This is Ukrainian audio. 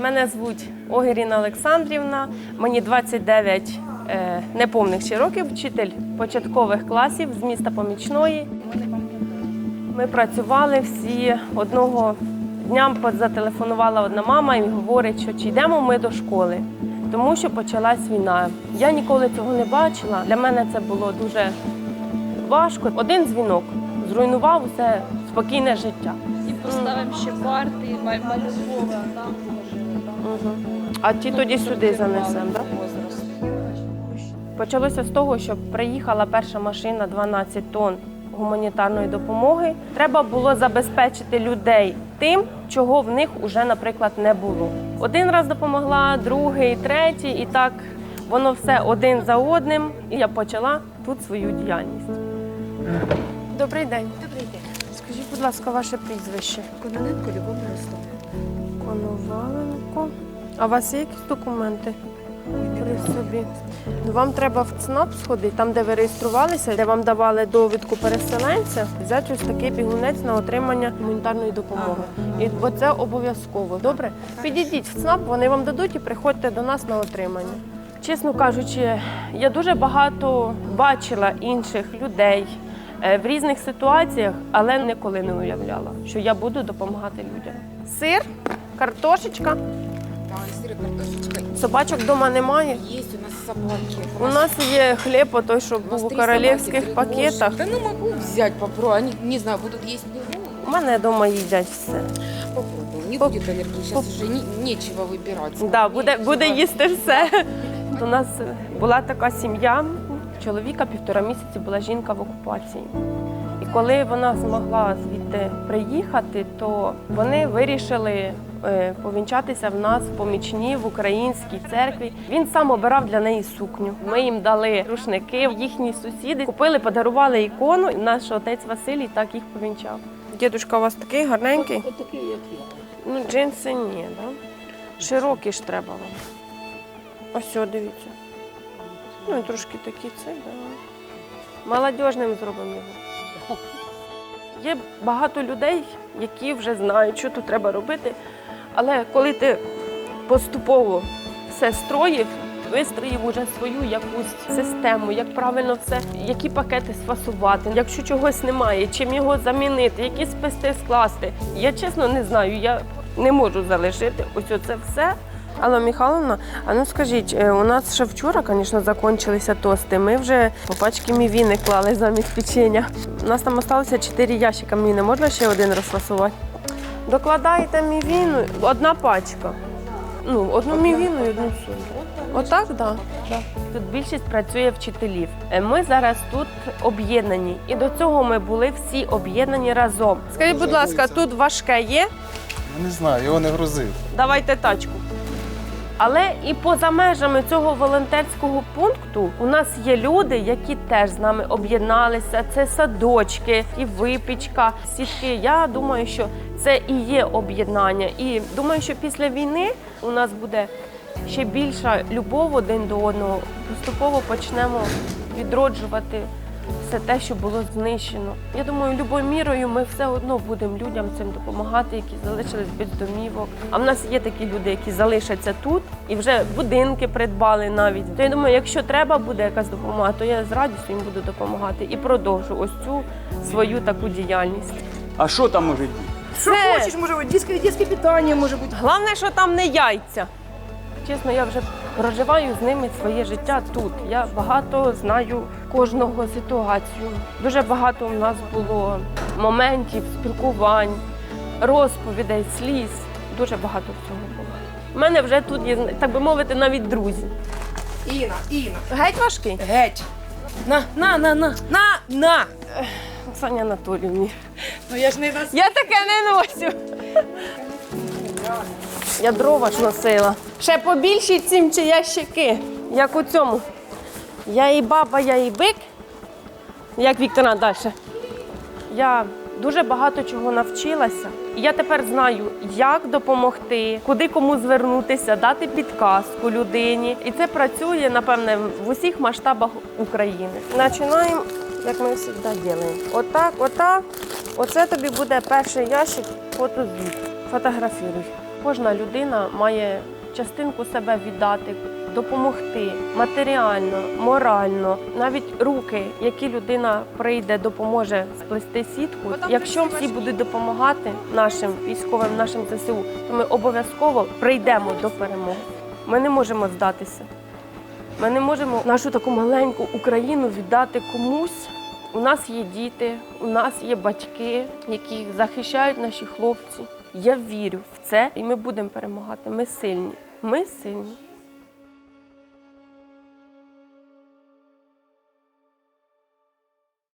Мене звуть Огіріна Олександрівна, мені 29 е, неповних ще років, вчитель початкових класів з міста Помічної. Ми працювали всі одного дня зателефонувала одна мама і говорить, що чи йдемо ми до школи, тому що почалась війна. Я ніколи цього не бачила. Для мене це було дуже важко. Один дзвінок зруйнував усе спокійне життя. І поставимо ще парти, маль- малюкове, а там. Угу. А ті тоді сюди занесемо, так? Почалося з того, що приїхала перша машина 12 тонн гуманітарної допомоги. Треба було забезпечити людей тим, чого в них уже, наприклад, не було. Один раз допомогла, другий, третій, і так воно все один за одним. І я почала тут свою діяльність. Добрий день. Добрий день. Ласка, ваше прізвище. Кононенко Любов Мирославівна. Коноваленко. А у вас є якісь документи при собі? Ну, Вам треба в ЦНАП сходити, там, де ви реєструвалися, де вам давали довідку переселенця, взяти ось такий бігунець на отримання гуманітарної допомоги. І бо це обов'язково. Добре? Підійдіть в ЦНАП, вони вам дадуть і приходьте до нас на отримання. Чесно кажучи, я дуже багато бачила інших людей в різних ситуаціях, але ніколи не уявляла, що я буду допомагати людям. Сир, картошечка, картошечка. собачок вдома немає. Есть у нас собаки. У нас є хліб, той, що був у королівських пакетах. Да ну могу взять, попробуй. Они, не знаю, будут есть не У мене вдома їдять все. Попробуем. Не будет аллергии. Сейчас уже не- нечего. Да, буде, буде їсти все. У нас була така сім'я. Чоловіка півтора місяці була жінка в окупації. І коли вона змогла звідти приїхати, то вони вирішили е, повінчатися в нас в помічні в українській церкві. Він сам обирав для неї сукню. Ми їм дали рушники. Їхні сусіди купили, подарували ікону. І наш отець Василій так їх повінчав. Дідушка, у вас такий гарненький? Отакий, як я. Ну, джинси ні, да? Широкі ж треба вам. Ось, дивіться. Ну, і трошки такі це, да. Молодіжним зробимо його. Є багато людей, які вже знають, що тут треба робити. Але коли ти поступово все строїв, вистроїв уже свою якусь систему, як правильно все, які пакети сфасувати, якщо чогось немає, чим його замінити, які списти скласти. Я чесно не знаю, я не можу залишити ось оце все. Алла Михайловна, а ну скажіть, е, у нас ще вчора, звісно, закінчилися тости. Ми вже по пачки мівіни клали замість печення. У нас там залишилося 4 ящика мівіни. Можна ще один розфасувати? Докладаєте мівіну, одна пачка. Ну, одну мівіну і одну соль. Отак, так. Да. Да. Тут більшість працює вчителів. Е, Ми зараз тут об'єднані, і до цього ми були всі об'єднані разом. Скажіть, будь ласка, тут важке є? Я не знаю, його не грузив. Давайте тачку. Але і поза межами цього волонтерського пункту у нас є люди, які теж з нами об'єдналися. Це садочки і випічка, сітки. Я думаю, що це і є об'єднання. І думаю, що після війни у нас буде ще більша любов один до одного. Поступово почнемо відроджувати все те, що було знищено. Я думаю, любою мірою ми все одно будемо людям цим допомагати, які залишились без домівок. А в нас є такі люди, які залишаться тут і вже будинки придбали навіть. То я думаю, якщо треба буде якась допомога, то я з радістю їм буду допомагати і продовжу ось цю свою таку діяльність. А що там може бути? Что Це- хочешь, может быть, детское, детское питание, может быть. Головне, що там не яйця. Чесно, я вже проживаю з ними своє життя тут. Я багато знаю кожного ситуацію. Дуже багато у нас було моментів, спілкувань, розповідей, сліз. Дуже багато всього було. У мене вже тут є, так би мовити, навіть друзі. Инна, Инна. Геть важкий? Геть. На, на, на, на, на, на. Оксані Анатоліївні. Ну я ж не нас. Я таке не носю. Я дрова ж носила. Ще побільші цим чи ящики, як у цьому. Я і баба, я і бик. Як Віктора далі. Я дуже багато чого навчилася. І я тепер знаю, як допомогти, куди кому звернутися, дати підказку людині. І це працює, напевне, в усіх масштабах України. Починаємо, як ми завжди робимо. Отак, отак. Оце тобі буде перший ящик фотозвіт. Фотографіруй. Кожна людина має частинку себе віддати, допомогти матеріально, морально, навіть руки, які людина прийде, допоможе сплести сітку. Якщо всі будуть допомагати нашим військовим, нашим ЗСУ, то ми обов'язково прийдемо до перемоги. Ми не можемо здатися. Ми не можемо нашу таку маленьку Україну віддати комусь. У нас є діти, у нас є батьки, які захищають наші хлопці. Я вірю в це, і ми будемо перемагати. Ми сильні. Ми сильні.